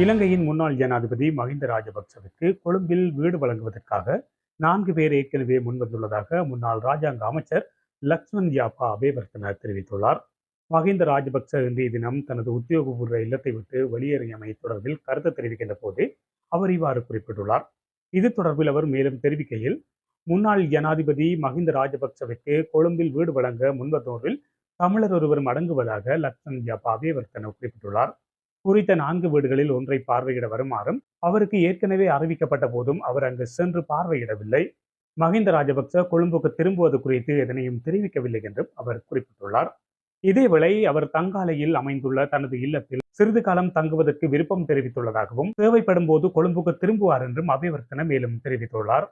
இலங்கையின் முன்னாள் ஜனாதிபதி மஹிந்த ராஜபக்சவிற்கு கொழும்பில் வீடு வழங்குவதற்காக நான்கு பேர் ஏற்கனவே முன்வந்துள்ளதாக முன்னாள் ராஜாங்க அமைச்சர் லக்ஷ்மண் யாப்பா அபேவர்த்தன தெரிவித்துள்ளார். மஹிந்த ராஜபக்ச இன்றைய தினம் தனது உத்தியோகபூர்வ இல்லத்தை விட்டு வெளியேறியமை தொடர்பில் கருத்து தெரிவிக்கின்ற போது அவர் இவ்வாறு குறிப்பிட்டுள்ளார். இது தொடர்பில் அவர் மேலும் தெரிவிக்கையில் முன்னாள் ஜனாதிபதி மஹிந்த ராஜபக்சவிற்கு கொழும்பில் வீடு வழங்க முன்வந்தோரில் தமிழர் ஒருவர் அடங்குவதாக லக்ஷ்மண் யாப்பா அபேவர்த்தன குறிப்பிட்டுள்ளார். குறித்த நான்கு வீடுகளில் ஒன்றை பார்வையிட வருமாறும் அவருக்கு ஏற்கனவே அறிவிக்கப்பட்ட போதும் அவர் அங்கு சென்று பார்வையிடவில்லை. மஹிந்த ராஜபக்ச கொழும்புக்கு திரும்புவது குறித்து எதனையும் தெரிவிக்கவில்லை என்றும் அவர் குறிப்பிட்டுள்ளார். இதேவேளை அவர் தங்காலையில் அமைந்துள்ள தனது இல்லத்தில் சிறிது காலம் தங்குவதற்கு விருப்பம் தெரிவித்துள்ளதாகவும் தேவைப்படும் போது கொழும்புக்கு திரும்புவார் என்றும் அபிவர்த்தன மேலும் தெரிவித்துள்ளார்.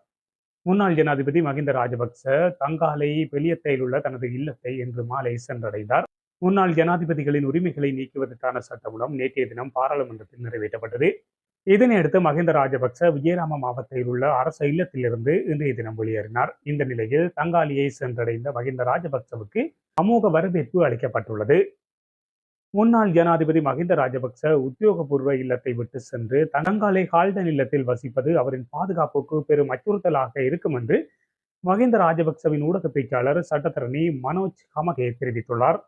முன்னாள் ஜனாதிபதி மஹிந்த ராஜபக்ச தங்காலை பெலியத்தையில் உள்ள தனது இல்லத்தை இன்று மாலை சென்றடைந்தார். முன்னாள் ஜனாதிபதிகளின் உரிமைகளை நீக்குவதற்கான சட்டமூலம் நேற்றைய தினம் பாராளுமன்றத்தில் நிறைவேற்றப்பட்டது. இதனையடுத்து மஹிந்த ராஜபக்ச விஜயராம மாவட்டத்தில் உள்ள அரச இல்லத்திலிருந்து இன்றைய தினம் வெளியேறினார். இந்த நிலையில் தங்காலியை சென்றடைந்த மஹிந்த ராஜபக்சவுக்கு அமோக வரவேற்பு அளிக்கப்பட்டுள்ளது. முன்னாள் ஜனாதிபதி மஹிந்த ராஜபக்ச உத்தியோகபூர்வ இல்லத்தை விட்டு சென்று தங்காலை ஹால்டன் இல்லத்தில் வசிப்பது அவரின் பாதுகாப்புக்கு பெரும் அச்சுறுத்தலாக இருக்கும் என்று மஹிந்த ராஜபக்சவின் ஊடக பேச்சாளர் சட்டத்தரணி மனோஜ் ஹமகே தெரிவித்துள்ளார்.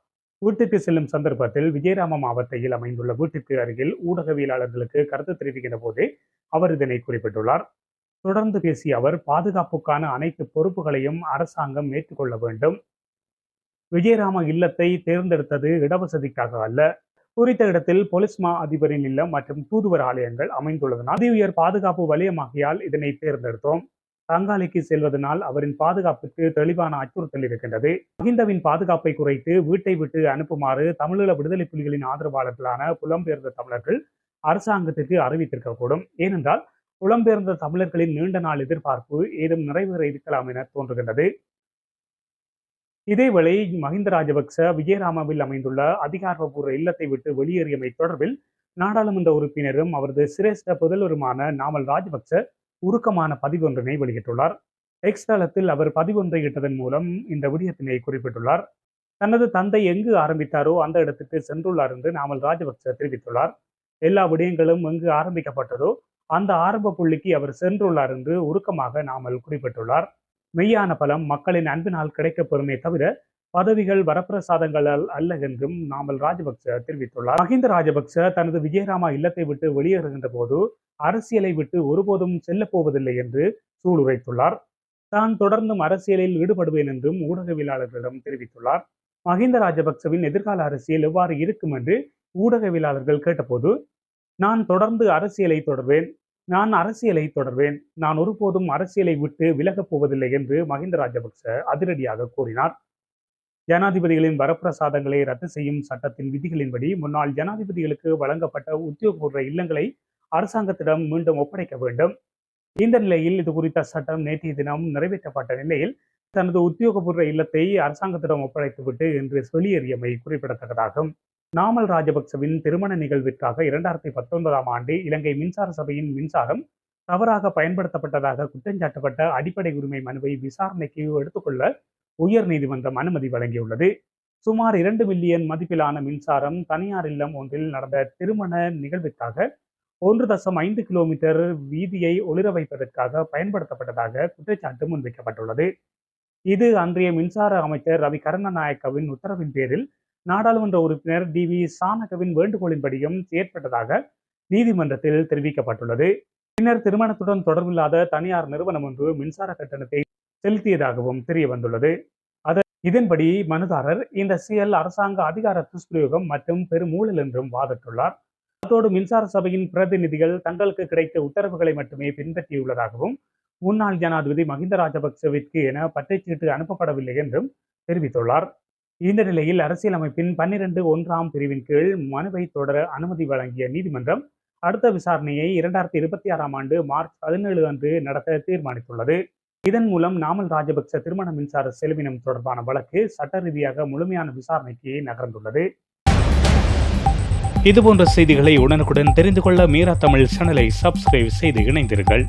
வீட்டுக்கு செல்லும் சந்தர்ப்பத்தில் விஜயராம மாவட்டத்தில் அமைந்துள்ள வீட்டிற்கு அருகில் ஊடகவியலாளர்களுக்கு கருத்து தெரிவிக்கின்ற போதே அவர் இதனை குறிப்பிட்டுள்ளார். தொடர்ந்து பேசிய அவர் பாதுகாப்புக்கான அனைத்து பொறுப்புகளையும் அரசாங்கம் ஏற்றுக்கொள்ள வேண்டும். விஜயராம இல்லத்தை தேர்ந்தெடுத்தது இடவசதிக்காக அல்ல. குறித்த இடத்தில் போலீஸ் மா அதிபரின் இல்லம் மற்றும் தூதுவர் ஆலயங்கள் அமைந்துள்ளதனால் அதி உயர் பாதுகாப்பு வலயமாகியால் இதனை தேர்ந்தெடுத்தோம். பங்காளிக்கு செல்வதனால் அவரின் பாதுகாப்புக்கு தெளிவான அச்சுறுத்தல் இருக்கின்றது. மகிந்தவின் பாதுகாப்பை குறைத்து வீட்டை விட்டு அனுப்புமாறு தமிழீழ விடுதலை புலிகளின் ஆதரவாளர்களான புலம்பெயர்ந்த தமிழர்கள் அரசாங்கத்திற்கு அறிவித்திருக்கக்கூடும். ஏனென்றால் புலம்பெயர்ந்த தமிழர்களின் நீண்ட நாள் எதிர்பார்ப்பு ஏதும் நிறைவேற இருக்கலாம் என தோன்றுகின்றது. இதேவேளை மஹிந்த ராஜபக்ச விஜயராமாவில் அமைந்துள்ள அதிகாரப்பூர்வ இல்லத்தை விட்டு வெளியேறியமை தொடர்பில் நாடாளுமன்ற உறுப்பினரும் அவரது சிரேஷ்ட புதல்வருமான நாமல் ராஜபக்ச உருக்கமான பதிவொன்றினை வெளியிட்டுள்ளார். எக்ஸ் தளத்தில் அவர் பதிவொன்றை இட்டதன் மூலம் இந்த விடயத்தினை குறிப்பிட்டுள்ளார். தனது தந்தை எங்கு ஆரம்பித்தாரோ அந்த இடத்துக்கு சென்றுள்ளார் என்று நாமல் ராஜபக்ச தெரிவித்துள்ளார். எல்லா விடயங்களும் எங்கு ஆரம்பிக்கப்பட்டதோ அந்த ஆரம்ப புள்ளிக்கு அவர் சென்றுள்ளார் என்று உருக்கமாக நாமல் குறிப்பிட்டுள்ளார். மெய்யான பலம் மக்களின் அன்பினால் கிடைக்கப்பெறுமே தவிர பதவிகள் வரப்பிரசாதங்களால் அல்ல என்றும் நாமல் ராஜபக்ச தெரிவித்துள்ளார். மஹிந்த ராஜபக்ச தனது விஜயராமா இல்லத்தை விட்டு வெளியேறுகின்ற போது அரசியலை விட்டு ஒருபோதும் செல்லப் போவதில்லை என்று சூளுரைத்துள்ளார். தான் தொடர்ந்தும் அரசியலில் ஈடுபடுவேன் என்றும் ஊடகவியலாளர்களிடம் தெரிவித்துள்ளார். மஹிந்த ராஜபக்சவின் எதிர்கால அரசியல் எவ்வாறு இருக்கும் என்று ஊடகவியலாளர்கள் கேட்டபோது நான் தொடர்ந்து அரசியலை தொடர்வேன் நான் அரசியலை தொடர்வேன் நான் ஒருபோதும் அரசியலை விட்டு விலகப் போவதில்லை என்று மஹிந்த ராஜபக்ச அதிரடியாக கூறினார். ஜனாதிபதிகளின் வரப்பிரசாதங்களை ரத்து செய்யும் சட்டத்தின் விதிகளின்படி முன்னாள் ஜனாதிபதிகளுக்கு வழங்கப்பட்ட உத்தியோகபூர்வ இல்லங்களை அரசாங்கத்திடம் மீண்டும் ஒப்படைக்க வேண்டும். இந்த நிலையில் இது குறித்த சட்டம் நேற்றைய தினம் நிறைவேற்றப்பட்ட நிலையில் தனது உத்தியோகபூர்வ இல்லத்தை அரசாங்கத்திடம் ஒப்படைத்துவிட்டு இன்று வெளியேறியமை குறிப்பிடத்தக்கதாகும். நாமல் ராஜபக்சவின் திருமண நிகழ்விற்காக இரண்டாயிரத்தி பத்தொன்பதாம் ஆண்டு இலங்கை மின்சார சபையின் மின்சாரம் தவறாக பயன்படுத்தப்பட்டதாக குற்றஞ்சாட்டப்பட்ட அடிப்படை உரிமை மனுவை விசாரணைக்கு எடுத்துக்கொள்ள உயர் நீதிமன்றம் அனுமதி வழங்கியுள்ளது. சுமார் இரண்டு மில்லியன் மதிப்பிலான மின்சாரம் தனியார் இல்லம் ஒன்றில் நடந்த திருமண நிகழ்விற்காக ஒன்று தசம் ஐந்து கிலோமீட்டர் வீதியை ஒளிர வைப்பதற்காக பயன்படுத்தப்பட்டதாக குற்றச்சாட்டு முன்வைக்கப்பட்டுள்ளது. இது அன்றைய மின்சார அமைச்சர் ரவி கருணநாயக்கவின் உத்தரவின் பேரில் நாடாளுமன்ற உறுப்பினர் டி வி சானகவின் வேண்டுகோளின்படியும் செயற்பட்டதாக நீதிமன்றத்தில் தெரிவிக்கப்பட்டுள்ளது. பின்னர் திருமணத்துடன் தொடர்பில்லாத தனியார் நிறுவனம் ஒன்று மின்சார கட்டணத்தை செலுத்தியதாகவும் தெரிய வந்துள்ளது அதன் இதன்படி மனுதாரர் இந்த செயல் அரசாங்க அதிகார துஷ்பிரயோகம் மற்றும் பெருமூழல் என்றும் வாதிட்டுள்ளார். அதோடு மின்சார சபையின் பிரதிநிதிகள் தங்களுக்கு கிடைத்த உத்தரவுகளை மட்டுமே பின்பற்றியுள்ளதாகவும் முன்னாள் ஜனாதிபதி மஹிந்த ராஜபக்சவிற்கு என பட்டைச்சீட்டு அனுப்பப்படவில்லை என்றும் தெரிவித்துள்ளார். இந்த நிலையில் அரசியலமைப்பின் பன்னிரண்டு ஒன்றாம் பிரிவின் கீழ் மனுவை தொடர அனுமதி வழங்கிய நீதிமன்றம் அடுத்த விசாரணையை இரண்டாயிரத்தி இருபத்தி ஆறாம் ஆண்டு மார்ச் பதினேழு அன்று நடத்த தீர்மானித்துள்ளது. இதன் மூலம் நாமல் ராஜபக்ச திருமண மின்சார செலவினம் தொடர்பான வழக்கு சட்ட ரீதியாக முழுமையான விசாரணைக்கு நகர்ந்துள்ளது. இதுபோன்ற செய்திகளை உடனுக்குடன் தெரிந்து கொள்ள மீரா தமிழ் சேனலை சப்ஸ்கிரைப் செய்து இணைந்தீர்கள்